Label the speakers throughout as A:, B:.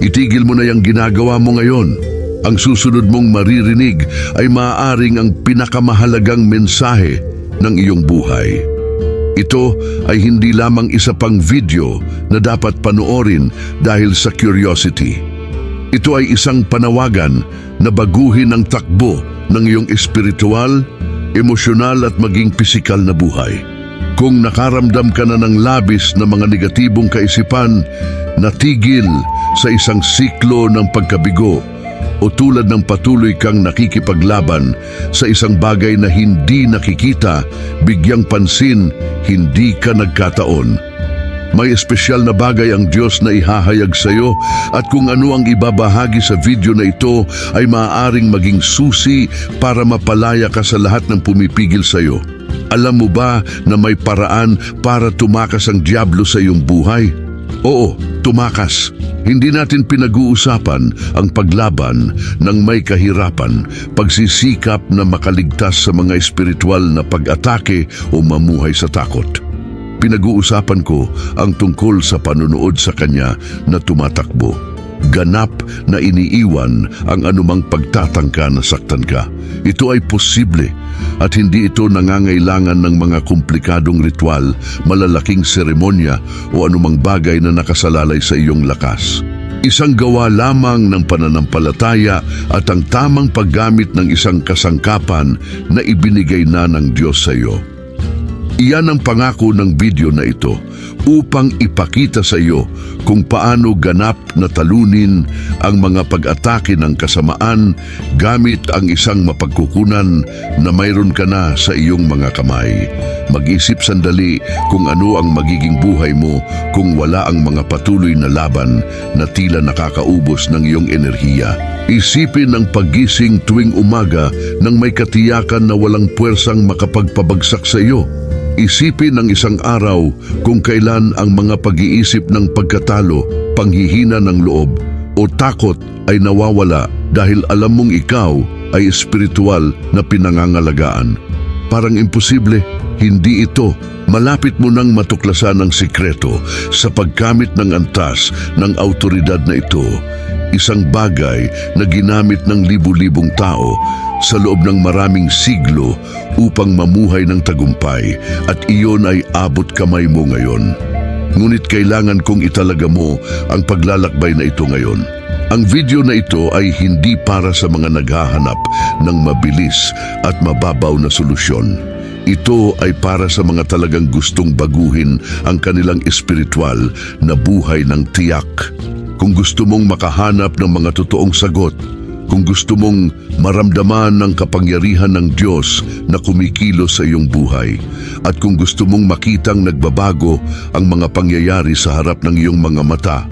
A: Itigil mo na yung ginagawa mo ngayon. Ang susunod mong maririnig ay maaaring ang pinakamahalagang mensahe ng iyong buhay. Ito ay hindi lamang isa pang video na dapat panoorin dahil sa curiosity. Ito ay isang panawagan na baguhin ang takbo ng iyong espiritual, emosyonal at maging pisikal na buhay. Kung nakaramdam ka na ng labis na mga negatibong kaisipan, natigil sa isang siklo ng pagkabigo o tulad ng patuloy kang nakikipaglaban sa isang bagay na hindi nakikita, bigyang pansin, hindi ka nagkataon. May espesyal na bagay ang Diyos na ihahayag sa iyo at kung ano ang ibabahagi sa video na ito ay maaaring maging susi para mapalaya ka sa lahat ng pumipigil sa iyo. Alam mo ba na may paraan para tumakas ang Diablo sa iyong buhay? Oo, tumakas. Hindi natin pinag-uusapan ang paglaban ng may kahirapan, pagsisikap na makaligtas sa mga espiritual na pag-atake o mamuhay sa takot. Pinag-uusapan ko ang tungkol sa panunood sa kanya na tumatakbo. Ganap na iniiwan ang anumang pagtatangka na saktan ka. Ito ay posible at hindi ito nangangailangan ng mga komplikadong ritual, malalaking seremonya o anumang bagay na nakasalalay sa iyong lakas. Isang gawa lamang ng pananampalataya at ang tamang paggamit ng isang kasangkapan na ibinigay na ng Diyos sa iyo. Iyan ang pangako ng video na ito upang ipakita sa iyo kung paano ganap na talunin ang mga pag-atake ng kasamaan gamit ang isang mapagkukunan na mayroon ka na sa iyong mga kamay. Mag-isip sandali kung ano ang magiging buhay mo kung wala ang mga patuloy na laban na tila nakakaubos ng iyong enerhiya. Isipin ang paggising tuwing umaga nang may katiyakan na walang puwersang makapagpabagsak sa iyo. Isipin ang isang araw kung kailan ang mga pag-iisip ng pagkatalo, panghihina ng loob o takot ay nawawala dahil alam mong ikaw ay espiritual na pinangangalagaan. Parang imposible, hindi ito. Malapit mo nang matuklasan ang sikreto sa pagkamit ng antas ng autoridad na ito. Isang bagay na ginamit ng libu-libong tao sa loob ng maraming siglo upang mamuhay ng tagumpay at iyon ay abot kamay mo ngayon. Ngunit kailangan kong italaga mo ang paglalakbay na ito ngayon. Ang video na ito ay hindi para sa mga naghahanap ng mabilis at mababaw na solusyon. Ito ay para sa mga talagang gustong baguhin ang kanilang espiritual na buhay ng tiyak. Kung gusto mong makahanap ng mga totoong sagot, kung gusto mong maramdaman ng kapangyarihan ng Diyos na kumikilos sa iyong buhay, at kung gusto mong makitang nagbabago ang mga pangyayari sa harap ng iyong mga mata,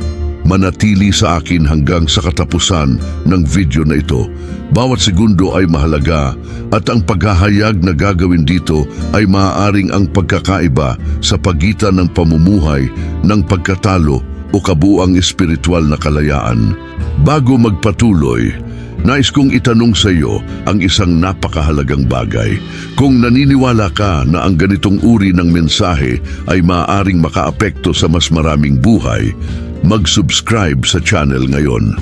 A: manatili sa akin hanggang sa katapusan ng video na ito. Bawat segundo ay mahalaga at ang paghahayag na gagawin dito ay maaaring ang pagkakaiba sa pagitan ng pamumuhay ng pagkatalo o kabuang espiritual na kalayaan. Bago magpatuloy, Nais kong itanong sa iyo ang isang napakahalagang bagay. Kung naniniwala ka na ang ganitong uri ng mensahe ay maaaring makaapekto sa mas maraming buhay, mag-subscribe sa channel ngayon.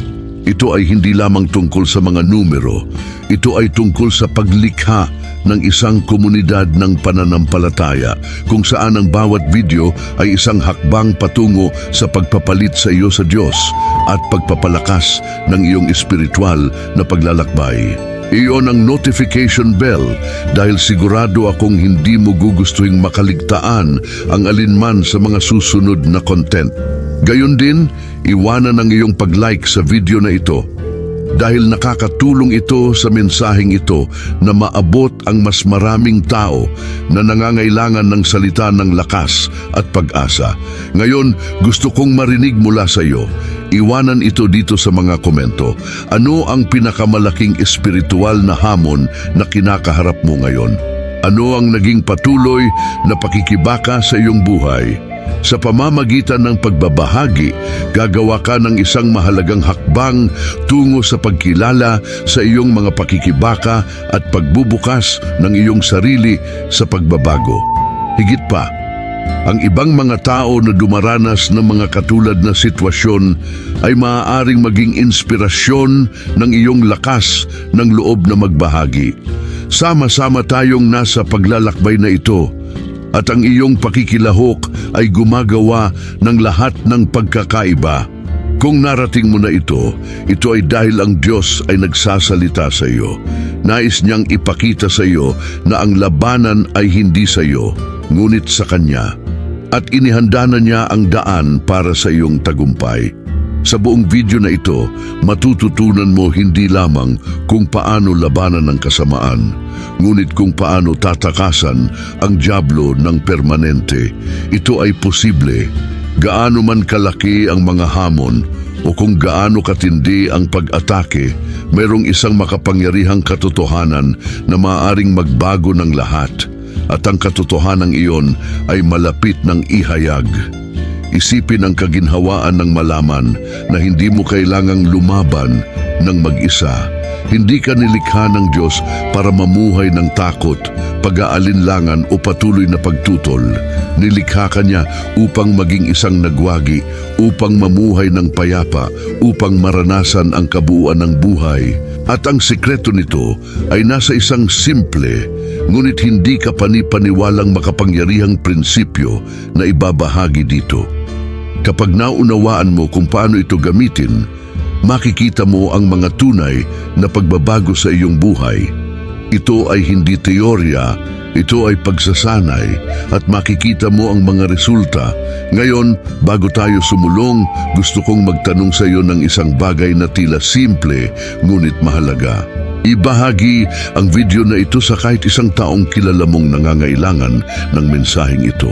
A: Ito ay hindi lamang tungkol sa mga numero, ito ay tungkol sa paglikha ng isang komunidad ng pananampalataya kung saan ang bawat video ay isang hakbang patungo sa pagpapalit sa iyo sa Diyos at pagpapalakas ng iyong espiritual na paglalakbay. Iyon ang notification bell dahil sigurado akong hindi mo gugustuhin makaligtaan ang alinman sa mga susunod na content. Gayon din, iwanan ang iyong pag-like sa video na ito dahil nakakatulong ito sa mensaheng ito na maabot ang mas maraming tao na nangangailangan ng salita ng lakas at pag-asa. Ngayon, gusto kong marinig mula sa iyo. Iwanan ito dito sa mga komento. Ano ang pinakamalaking espiritual na hamon na kinakaharap mo ngayon? Ano ang naging patuloy na pakikibaka sa iyong buhay? Sa pamamagitan ng pagbabahagi, gagawa ka ng isang mahalagang hakbang tungo sa pagkilala sa iyong mga pakikibaka at pagbubukas ng iyong sarili sa pagbabago. Higit pa, Ang ibang mga tao na dumaranas ng mga katulad na sitwasyon ay maaaring maging inspirasyon ng iyong lakas ng loob na magbahagi. Sama-sama tayong nasa paglalakbay na ito at ang iyong pakikilahok ay gumagawa ng lahat ng pagkakaiba. Kung narating mo na ito, ito ay dahil ang Diyos ay nagsasalita sa iyo. Nais niyang ipakita sa iyo na ang labanan ay hindi sa iyo, ngunit sa Kanya. At inihanda na niya ang daan para sa iyong tagumpay. Sa buong video na ito, matututunan mo hindi lamang kung paano labanan ang kasamaan, ngunit kung paano tatakasan ang Diablo ng permanente. Ito ay posible. Gaano man kalaki ang mga hamon o kung gaano katindi ang pag-atake, mayroong isang makapangyarihang katotohanan na maaaring magbago ng lahat at ang katotohanan iyon ay malapit ng ihayag. Isipin ang kaginhawaan ng malaman na hindi mo kailangang lumaban ng mag-isa. Hindi ka nilikha ng Diyos para mamuhay ng takot, pag-aalinlangan o patuloy na pagtutol. Nilikha ka niya upang maging isang nagwagi, upang mamuhay ng payapa, upang maranasan ang kabuuan ng buhay. At ang sikreto nito ay nasa isang simple, ngunit hindi ka panipaniwalang makapangyarihang prinsipyo na ibabahagi dito. Kapag naunawaan mo kung paano ito gamitin, makikita mo ang mga tunay na pagbabago sa iyong buhay. Ito ay hindi teorya, ito ay pagsasanay at makikita mo ang mga resulta. Ngayon, bago tayo sumulong, gusto kong magtanong sa iyo ng isang bagay na tila simple ngunit mahalaga. Ibahagi ang video na ito sa kahit isang taong kilala mong nangangailangan ng mensaheng ito.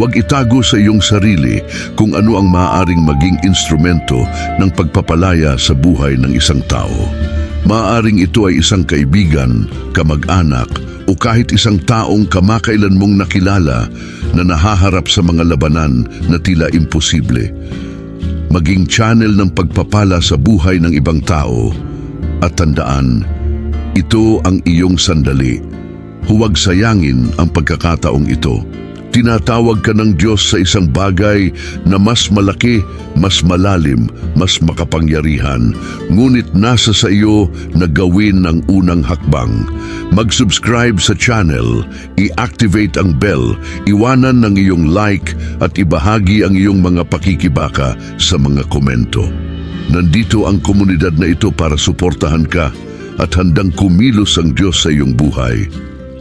A: Huwag itago sa iyong sarili kung ano ang maaaring maging instrumento ng pagpapalaya sa buhay ng isang tao. Maaaring ito ay isang kaibigan, kamag-anak, o kahit isang taong kamakailan mong nakilala na nahaharap sa mga labanan na tila imposible. Maging channel ng pagpapala sa buhay ng ibang tao at tandaan, ito ang iyong sandali. Huwag sayangin ang pagkakataong ito. Tinatawag ka ng Diyos sa isang bagay na mas malaki, mas malalim, mas makapangyarihan. Ngunit nasa sa iyo na gawin ng unang hakbang. Mag-subscribe sa channel, i-activate ang bell, iwanan ng iyong like at ibahagi ang iyong mga pakikibaka sa mga komento. Nandito ang komunidad na ito para suportahan ka at handang kumilos ang Diyos sa iyong buhay.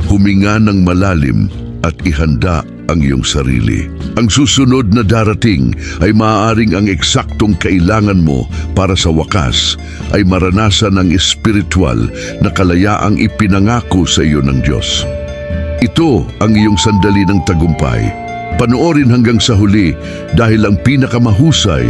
A: Huminga ng malalim at ihanda ang iyong sarili. Ang susunod na darating ay maaaring ang eksaktong kailangan mo para sa wakas ay maranasan ang espiritual na kalayaang ipinangako sa iyo ng Diyos. Ito ang iyong sandali ng tagumpay. Panoorin hanggang sa huli dahil ang pinakamahusay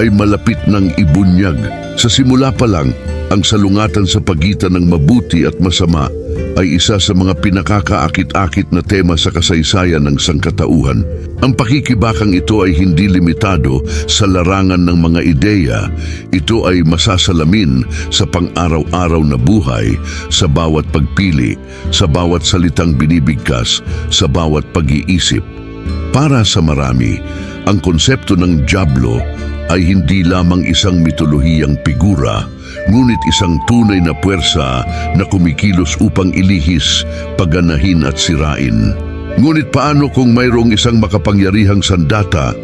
A: ay malapit ng ibunyag. Sa simula pa lang, ang salungatan sa pagitan ng mabuti at masama ay isa sa mga pinakakaakit-akit na tema sa kasaysayan ng sangkatauhan. Ang pakikibakang ito ay hindi limitado sa larangan ng mga ideya. Ito ay masasalamin sa pang-araw-araw na buhay, sa bawat pagpili, sa bawat salitang binibigkas, sa bawat pag-iisip. Para sa marami, ang konsepto ng Diablo ay hindi lamang isang mitolohiyang figura, ngunit isang tunay na puwersa na kumikilos upang ilihis, paganahin at sirain. Ngunit paano kung mayroong isang makapangyarihang sandata,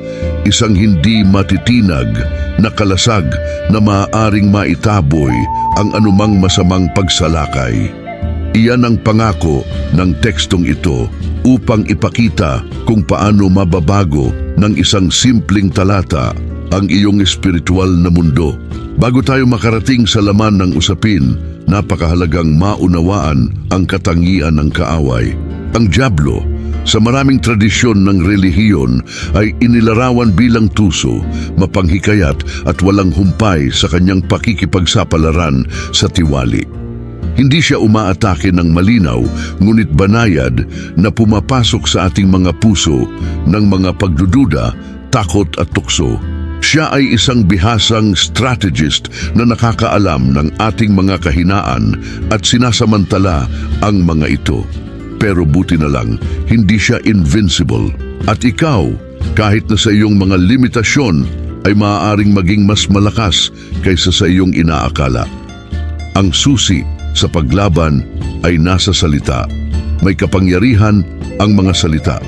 A: isang hindi matitinag na kalasag na maaaring maitaboy ang anumang masamang pagsalakay? Iyan ang pangako ng tekstong ito upang ipakita kung paano mababago ng isang simpleng talata ang iyong espiritual na mundo. Bago tayo makarating sa laman ng usapin, napakahalagang maunawaan ang katangian ng kaaway. Ang Diablo, sa maraming tradisyon ng relihiyon ay inilarawan bilang tuso, mapanghikayat at walang humpay sa kanyang pakikipagsapalaran sa tiwali. Hindi siya umaatake ng malinaw, ngunit banayad na pumapasok sa ating mga puso ng mga pagdududa, takot at tukso. Siya ay isang bihasang strategist na nakakaalam ng ating mga kahinaan at sinasamantala ang mga ito. Pero buti na lang, hindi siya invincible. At ikaw, kahit na sa iyong mga limitasyon, ay maaaring maging mas malakas kaysa sa iyong inaakala. Ang susi sa paglaban ay nasa salita. May kapangyarihan ang mga salita.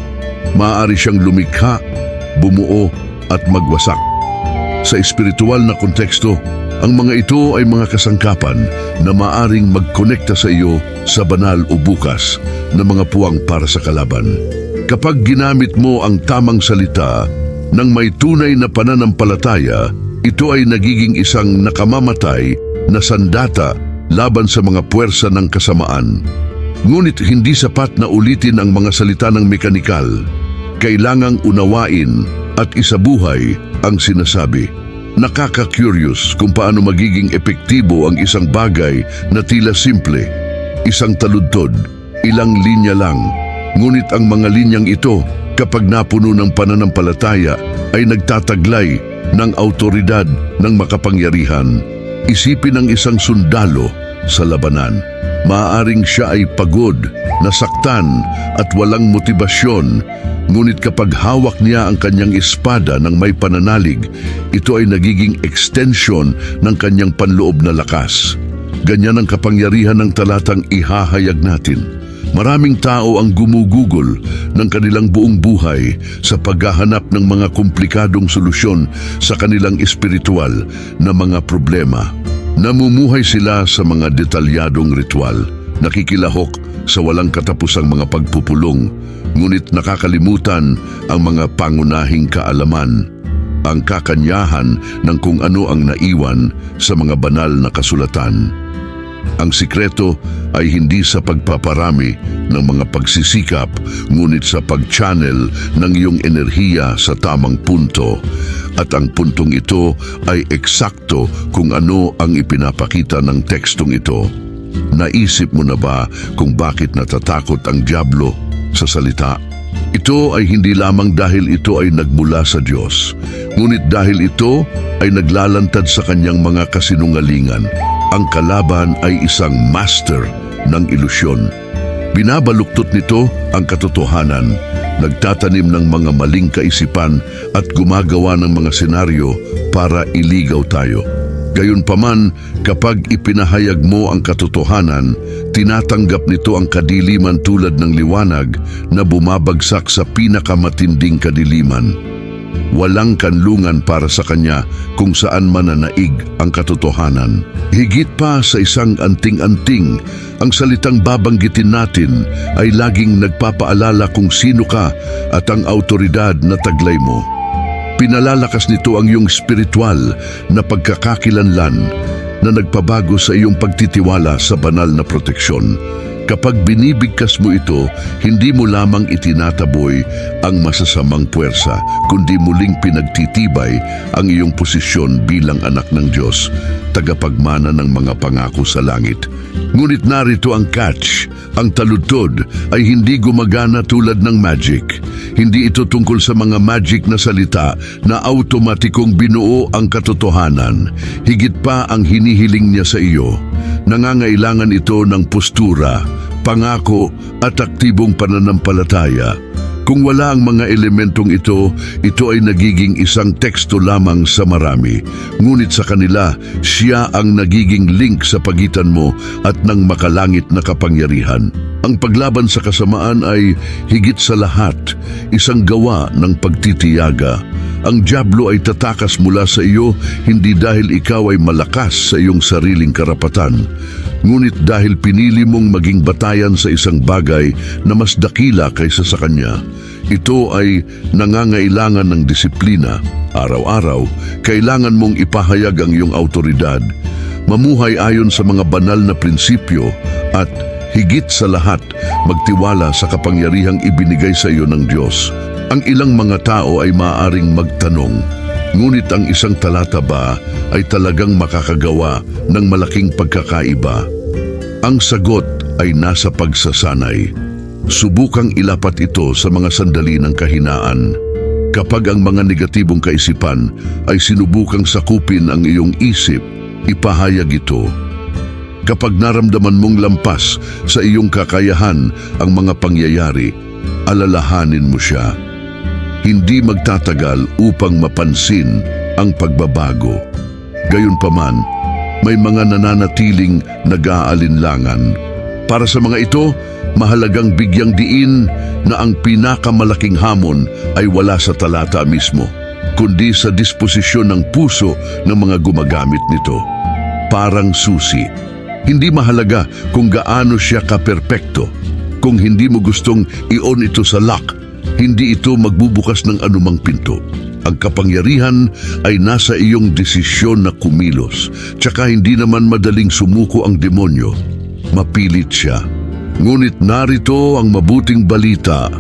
A: Maaari siyang lumikha, bumuo at magwasak. Sa espiritual na konteksto, ang mga ito ay mga kasangkapan na maaring magkonekta sa iyo sa banal o bukas na mga puwang para sa kalaban. Kapag ginamit mo ang tamang salita ng may tunay na pananampalataya, ito ay nagiging isang nakamamatay na sandata laban sa mga puwersa ng kasamaan. Ngunit hindi sapat na ulitin ang mga salita ng mekanikal. Kailangang unawain at isabuhay ang sinasabi. Nakaka-curious kung paano magiging epektibo ang isang bagay na tila simple. Isang taludtod, ilang linya lang. Ngunit ang mga linyang ito, kapag napuno ng pananampalataya, ay nagtataglay ng autoridad ng makapangyarihan. Isipin ng isang sundalo sa labanan. Maaaring siya ay pagod, nasaktan at walang motibasyon. Ngunit kapag hawak niya ang kanyang espada ng may pananalig, ito ay nagiging extension ng kanyang panloob na lakas. Ganyan ang kapangyarihan ng talatang ihahayag natin. Maraming tao ang gumugugol ng kanilang buong buhay sa paghahanap ng mga komplikadong solusyon sa kanilang espiritual na mga problema. Namumuhay sila sa mga detalyadong ritual, nakikilahok sa walang katapusang mga pagpupulong, ngunit nakakalimutan ang mga pangunahing kaalaman, ang kakanyahan ng kung ano ang naiwan sa mga banal na kasulatan. Ang sikreto ay hindi sa pagpaparami ng mga pagsisikap, ngunit sa pag-channel ng iyong enerhiya sa tamang punto. At ang puntong ito ay eksakto kung ano ang ipinapakita ng tekstong ito. Naisip mo na ba kung bakit natatakot ang Diablo sa salita? Ito ay hindi lamang dahil ito ay nagmula sa Diyos, ngunit dahil ito ay naglalantad sa kanyang mga kasinungalingan. Ang kalaban ay isang master ng ilusyon. Binabaluktot nito ang katotohanan, nagtatanim ng mga maling kaisipan at gumagawa ng mga senaryo para iligaw tayo. Gayunpaman, kapag ipinahayag mo ang katotohanan, tinatanggap nito ang kadiliman tulad ng liwanag na bumabagsak sa pinakamatinding kadiliman. Walang kanlungan para sa kanya kung saan mananaig ang katotohanan. Higit pa sa isang anting-anting, ang salitang babanggitin natin ay laging nagpapaalala kung sino ka at ang autoridad na taglay mo. Pinalalakas nito ang iyong spiritual na pagkakakilanlan na nagpabago sa iyong pagtitiwala sa banal na proteksyon. Kapag binibigkas mo ito, hindi mo lamang itinataboy ang masasamang puwersa, kundi muling pinagtitibay ang iyong posisyon bilang anak ng Diyos, tagapagmana ng mga pangako sa langit. Ngunit narito ang catch, ang taludtod ay hindi gumagana tulad ng magic. Hindi ito tungkol sa mga magic na salita na automatikong binuo ang katotohanan. Higit pa ang hinihiling niya sa iyo. Nangangailangan ito ng postura, pangako at aktibong pananampalataya. Kung wala ang mga elementong ito, ito ay nagiging isang teksto lamang sa marami. Ngunit sa kanila, siya ang nagiging link sa pagitan mo at ng makalangit na kapangyarihan. Ang paglaban sa kasamaan ay higit sa lahat, isang gawa ng pagtitiyaga. Ang Diablo ay tatakas mula sa iyo hindi dahil ikaw ay malakas sa iyong sariling karapatan, ngunit dahil pinili mong maging batayan sa isang bagay na mas dakila kaysa sa kanya. Ito ay nangangailangan ng disiplina. Araw-araw, kailangan mong ipahayag ang iyong autoridad. Mamuhay ayon sa mga banal na prinsipyo at higit sa lahat, magtiwala sa kapangyarihang ibinigay sa iyo ng Diyos. Ang ilang mga tao ay maaaring magtanong, ngunit ang isang talata ba ay talagang makakagawa ng malaking pagkakaiba? Ang sagot ay nasa pagsasanay. Subukang ilapat ito sa mga sandali ng kahinaan. Kapag ang mga negatibong kaisipan ay sinubukang sakupin ang iyong isip, ipahayag ito. Kapag naramdaman mong lampas sa iyong kakayahan ang mga pangyayari, alalahanin mo siya. hindi magtatagal upang mapansin ang pagbabago. Gayunpaman, may mga nananatiling nag-aalinlangan. Para sa mga ito, mahalagang bigyang diin na ang pinakamalaking hamon ay wala sa talata mismo, kundi sa disposisyon ng puso ng mga gumagamit nito. Parang susi. Hindi mahalaga kung gaano siya kaperpekto. Kung hindi mo gustong i-on ito sa lock, hindi ito magbubukas ng anumang pinto. Ang kapangyarihan ay nasa iyong desisyon na kumilos. Tsaka hindi naman madaling sumuko ang demonyo. Mapilit siya. Ngunit narito ang mabuting balita.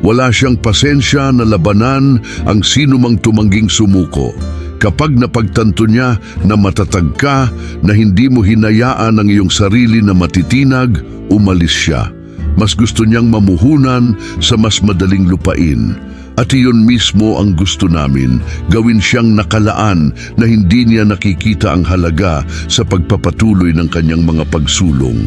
A: Wala siyang pasensya na labanan ang sinumang tumangging sumuko. Kapag napagtanto niya na matatag ka, na hindi mo hinayaan ang iyong sarili na matitinag, umalis siya. Mas gusto niyang mamuhunan sa mas madaling lupain. At iyon mismo ang gusto namin, gawin siyang nakalaan na hindi niya nakikita ang halaga sa pagpapatuloy ng kanyang mga pagsulong.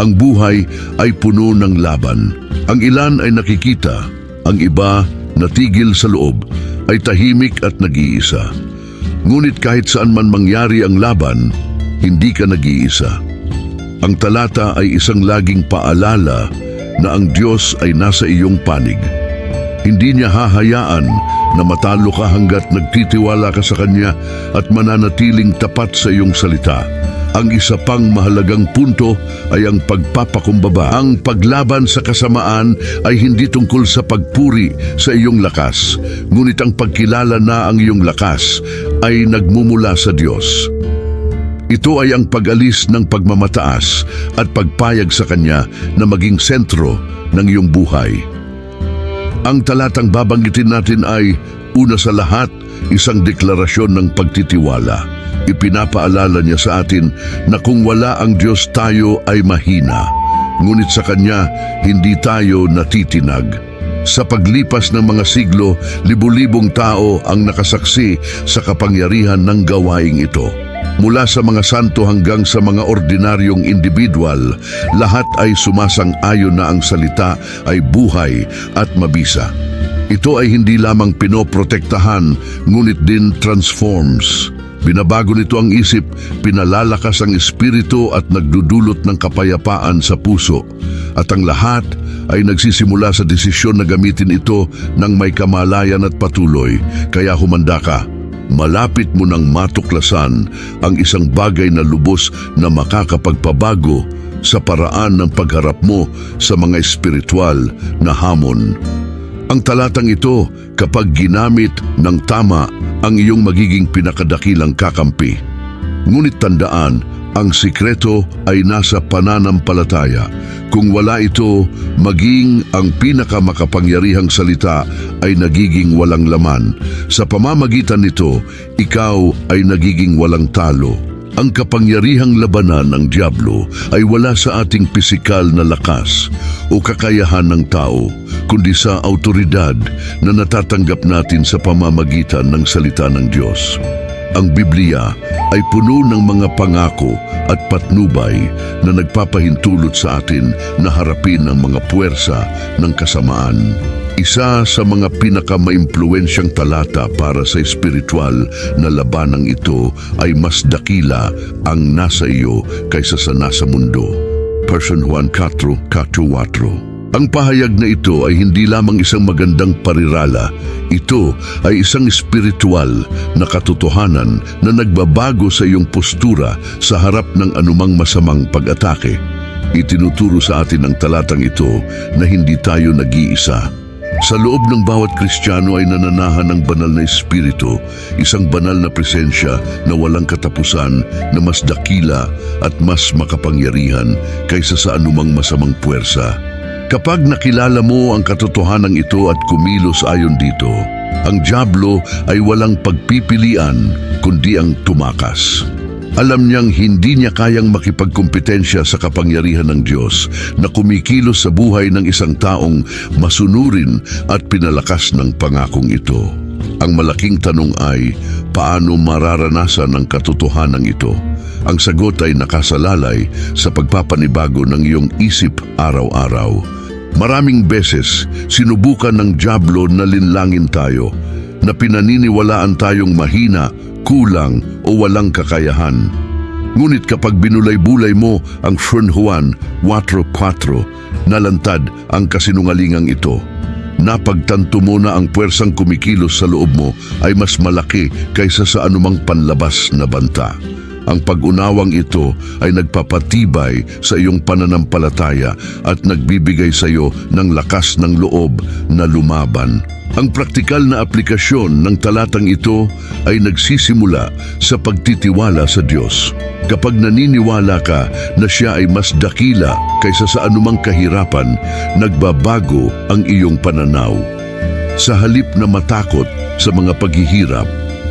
A: Ang buhay ay puno ng laban. Ang ilan ay nakikita, ang iba natigil sa loob, ay tahimik at nag-iisa. Ngunit kahit saan man mangyari ang laban, hindi ka nag-iisa. Ang talata ay isang laging paalala na ang Diyos ay nasa iyong panig. Hindi niya hahayaan na matalo ka hanggat nagtitiwala ka sa Kanya at mananatiling tapat sa iyong salita. Ang isa pang mahalagang punto ay ang pagpapakumbaba. Ang paglaban sa kasamaan ay hindi tungkol sa pagpuri sa iyong lakas, ngunit ang pagkilala na ang iyong lakas ay nagmumula sa Diyos. Ito ay ang pag-alis ng pagmamataas at pagpayag sa Kanya na maging sentro ng iyong buhay. Ang talatang babanggitin natin ay, una sa lahat, isang deklarasyon ng pagtitiwala. Ipinapaalala niya sa atin na kung wala ang Diyos tayo ay mahina, ngunit sa Kanya hindi tayo natitinag. Sa paglipas ng mga siglo, libu-libong tao ang nakasaksi sa kapangyarihan ng gawaing ito. Mula sa mga santo hanggang sa mga ordinaryong individual, lahat ay sumasang-ayon na ang salita ay buhay at mabisa. Ito ay hindi lamang pinoprotektahan, ngunit din transforms. Binabago nito ang isip, pinalalakas ang espiritu at nagdudulot ng kapayapaan sa puso. At ang lahat ay nagsisimula sa desisyon na gamitin ito ng may kamalayan at patuloy. Kaya humanda ka. Malapit mo nang matuklasan ang isang bagay na lubos na makakapagpabago sa paraan ng pagharap mo sa mga espiritual na hamon. Ang talatang ito, kapag ginamit ng tama, ang iyong magiging pinakadakilang kakampi. Ngunit tandaan, ang sikreto ay nasa pananampalataya. Kung wala ito, maging ang pinakamakapangyarihang salita ay nagiging walang laman. Sa pamamagitan nito, ikaw ay nagiging walang talo. Ang kapangyarihang labanan ng Diablo ay wala sa ating pisikal na lakas o kakayahan ng tao, kundi sa autoridad na natatanggap natin sa pamamagitan ng salita ng Diyos. Ang Biblia ay puno ng mga pangako at patnubay na nagpapahintulot sa atin na harapin ang mga puwersa ng kasamaan. Isa sa mga pinakamaimpluwensyang talata para sa espiritual na labanang ito ay mas dakila ang nasa iyo kaysa sa nasa mundo. Person Juan 4, 4 Ang pahayag na ito ay hindi lamang isang magandang parirala, ito ay isang espiritual na katotohanan na nagbabago sa iyong postura sa harap ng anumang masamang pag-atake. Itinuturo sa atin ang talatang ito na hindi tayo nag-iisa. Sa loob ng bawat Kristiyano ay nananahan ng banal na espiritu, isang banal na presensya na walang katapusan na mas dakila at mas makapangyarihan kaysa sa anumang masamang puwersa. Kapag nakilala mo ang katotohanan ito at kumilos ayon dito, ang Diablo ay walang pagpipilian kundi ang tumakas. Alam niyang hindi niya kayang makipagkompetensya sa kapangyarihan ng Diyos na kumikilos sa buhay ng isang taong masunurin at pinalakas ng pangakong ito. Ang malaking tanong ay, paano mararanasan ang katotohanan ito? Ang sagot ay nakasalalay sa pagpapanibago ng iyong isip araw-araw. Maraming beses, sinubukan ng Diablo na linlangin tayo, na pinaniniwalaan tayong mahina, kulang o walang kakayahan. Ngunit kapag binulay-bulay mo ang Fern Juan 4.4, nalantad ang kasinungalingang ito. Napagtanto mo na ang puwersang kumikilos sa loob mo ay mas malaki kaysa sa anumang panlabas na banta. Ang pag-unawang ito ay nagpapatibay sa iyong pananampalataya at nagbibigay sa iyo ng lakas ng loob na lumaban. Ang praktikal na aplikasyon ng talatang ito ay nagsisimula sa pagtitiwala sa Diyos. Kapag naniniwala ka na siya ay mas dakila kaysa sa anumang kahirapan, nagbabago ang iyong pananaw. Sa halip na matakot sa mga paghihirap,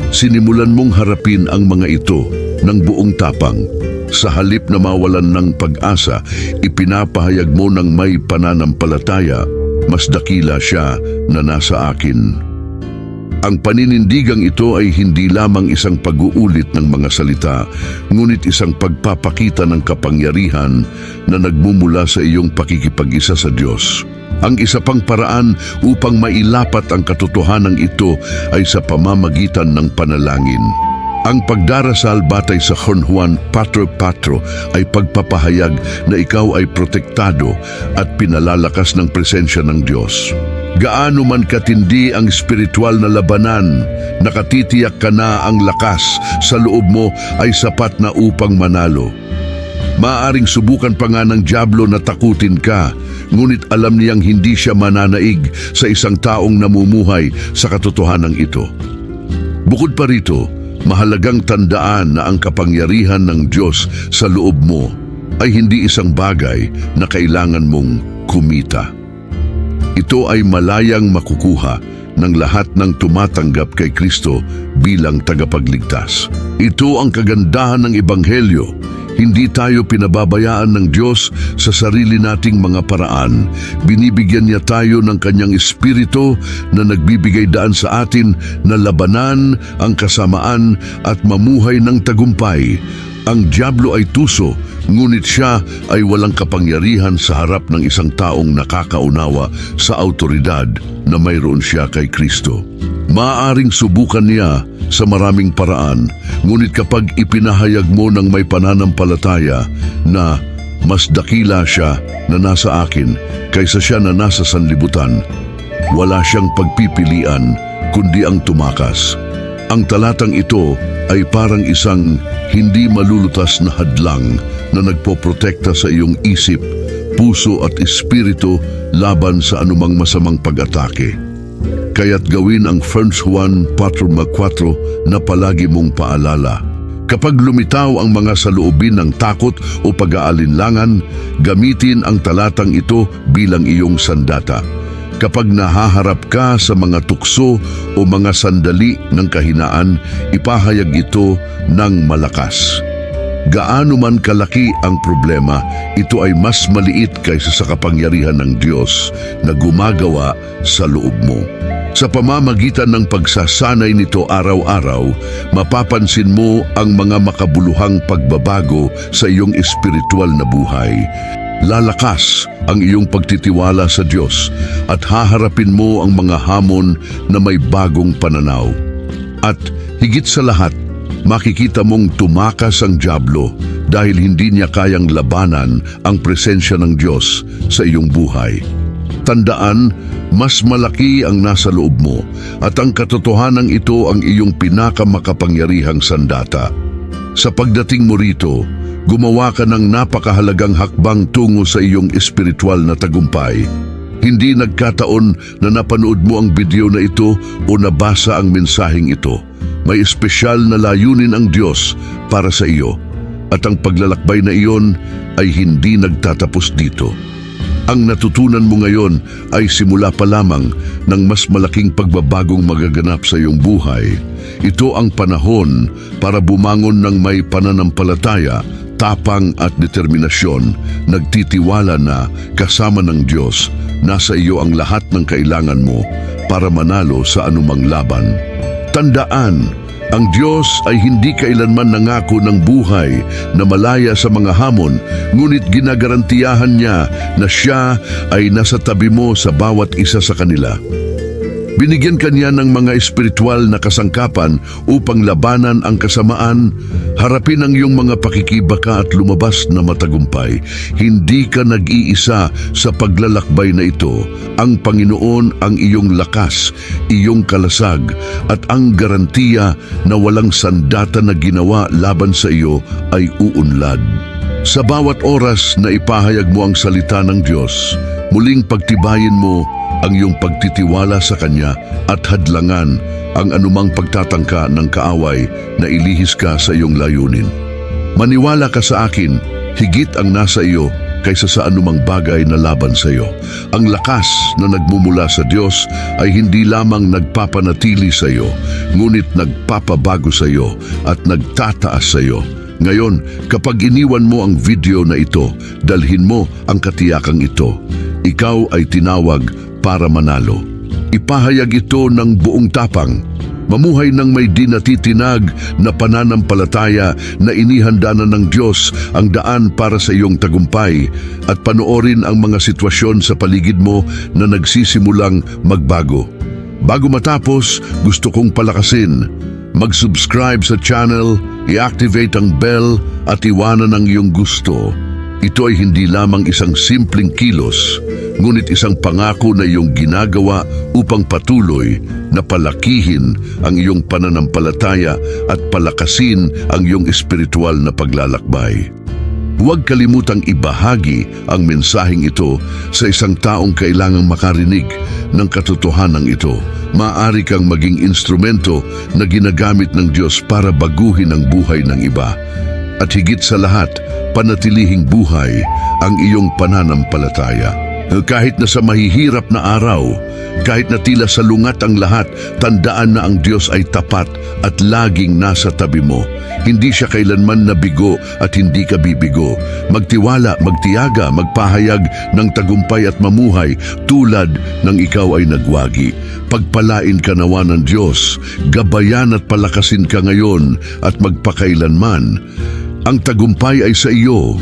A: sinimulan mong harapin ang mga ito ng buong tapang. Sa halip na mawalan ng pag-asa, ipinapahayag mo ng may pananampalataya, mas dakila siya na nasa akin. Ang paninindigang ito ay hindi lamang isang pag-uulit ng mga salita, ngunit isang pagpapakita ng kapangyarihan na nagmumula sa iyong pakikipag-isa sa Diyos. Ang isa pang paraan upang mailapat ang katotohanan ito ay sa pamamagitan ng panalangin. Ang pagdarasal batay sa Juan Juan Patro Patro ay pagpapahayag na ikaw ay protektado at pinalalakas ng presensya ng Diyos. Gaano man katindi ang spiritual na labanan, nakatitiyak ka na ang lakas sa loob mo ay sapat na upang manalo. Maaring subukan pa nga ng Diablo na takutin ka, ngunit alam niyang hindi siya mananaig sa isang taong namumuhay sa katotohanan ito. Bukod pa rito, mahalagang tandaan na ang kapangyarihan ng Diyos sa loob mo ay hindi isang bagay na kailangan mong kumita. Ito ay malayang makukuha ng lahat ng tumatanggap kay Kristo bilang tagapagligtas. Ito ang kagandahan ng Ebanghelyo. Hindi tayo pinababayaan ng Diyos sa sarili nating mga paraan. Binibigyan niya tayo ng kanyang espiritu na nagbibigay daan sa atin na labanan ang kasamaan at mamuhay ng tagumpay. Ang Diablo ay tuso, ngunit siya ay walang kapangyarihan sa harap ng isang taong nakakaunawa sa autoridad na mayroon siya kay Kristo. Maaring subukan niya sa maraming paraan, ngunit kapag ipinahayag mo ng may pananampalataya na mas dakila siya na nasa akin kaysa siya na nasa sanlibutan, wala siyang pagpipilian kundi ang tumakas. Ang talatang ito ay parang isang hindi malulutas na hadlang na nagpoprotekta sa iyong isip, puso at espiritu laban sa anumang masamang pag-atake. Kaya't gawin ang 1 Juan 4.4 na palagi mong paalala. Kapag lumitaw ang mga saloobin ng takot o pag-aalinlangan, gamitin ang talatang ito bilang iyong sandata. Kapag nahaharap ka sa mga tukso o mga sandali ng kahinaan, ipahayag ito ng malakas. Gaano man kalaki ang problema, ito ay mas maliit kaysa sa kapangyarihan ng Diyos na gumagawa sa loob mo. Sa pamamagitan ng pagsasanay nito araw-araw, mapapansin mo ang mga makabuluhang pagbabago sa iyong espiritual na buhay. Lalakas ang iyong pagtitiwala sa Diyos at haharapin mo ang mga hamon na may bagong pananaw. At higit sa lahat, makikita mong tumakas ang Diablo dahil hindi niya kayang labanan ang presensya ng Diyos sa iyong buhay. Tandaan, mas malaki ang nasa loob mo at ang katotohanan ito ang iyong pinakamakapangyarihang sandata. Sa pagdating mo rito, gumawa ka ng napakahalagang hakbang tungo sa iyong espiritual na tagumpay. Hindi nagkataon na napanood mo ang video na ito o nabasa ang mensaheng ito. May espesyal na layunin ang Diyos para sa iyo at ang paglalakbay na iyon ay hindi nagtatapos dito. Ang natutunan mo ngayon ay simula pa lamang ng mas malaking pagbabagong magaganap sa iyong buhay. Ito ang panahon para bumangon ng may pananampalataya, tapang at determinasyon, nagtitiwala na kasama ng Diyos, nasa iyo ang lahat ng kailangan mo para manalo sa anumang laban. Tandaan, Ang Diyos ay hindi kailanman nangako ng buhay na malaya sa mga hamon, ngunit ginagarantiyahan niya na siya ay nasa tabi mo sa bawat isa sa kanila. Binigyan kanya ng mga espiritual na kasangkapan upang labanan ang kasamaan, harapin ang iyong mga pakikibaka at lumabas na matagumpay. Hindi ka nag-iisa sa paglalakbay na ito. Ang Panginoon ang iyong lakas, iyong kalasag, at ang garantiya na walang sandata na ginawa laban sa iyo ay uunlad. Sa bawat oras na ipahayag mo ang salita ng Diyos, muling pagtibayin mo ang iyong pagtitiwala sa Kanya at hadlangan ang anumang pagtatangka ng kaaway na ilihis ka sa iyong layunin. Maniwala ka sa akin, higit ang nasa iyo kaysa sa anumang bagay na laban sa iyo. Ang lakas na nagmumula sa Diyos ay hindi lamang nagpapanatili sa iyo, ngunit nagpapabago sa iyo at nagtataas sa iyo. Ngayon, kapag iniwan mo ang video na ito, dalhin mo ang katiyakang ito. Ikaw ay tinawag para manalo. Ipahayag ito ng buong tapang. Mamuhay ng may di natitinag na pananampalataya na inihanda na ng Diyos ang daan para sa iyong tagumpay at panoorin ang mga sitwasyon sa paligid mo na nagsisimulang magbago. Bago matapos, gusto kong palakasin. Mag-subscribe sa channel, i-activate ang bell at iwanan ang iyong gusto. Ito ay hindi lamang isang simpleng kilos, ngunit isang pangako na iyong ginagawa upang patuloy na palakihin ang iyong pananampalataya at palakasin ang iyong espiritual na paglalakbay. Huwag kalimutang ibahagi ang mensaheng ito sa isang taong kailangang makarinig ng katotohanan ito. Maaari kang maging instrumento na ginagamit ng Diyos para baguhin ang buhay ng iba. At higit sa lahat, panatilihing buhay ang iyong pananampalataya. Kahit na sa mahihirap na araw, kahit na tila salungat ang lahat, tandaan na ang Diyos ay tapat at laging nasa tabi mo. Hindi siya kailanman nabigo at hindi ka bibigo. Magtiwala, magtiyaga, magpahayag ng tagumpay at mamuhay tulad ng ikaw ay nagwagi. Pagpalain ka nawa ng Diyos, gabayan at palakasin ka ngayon at magpakailanman. Ang tagumpay ay sa iyo.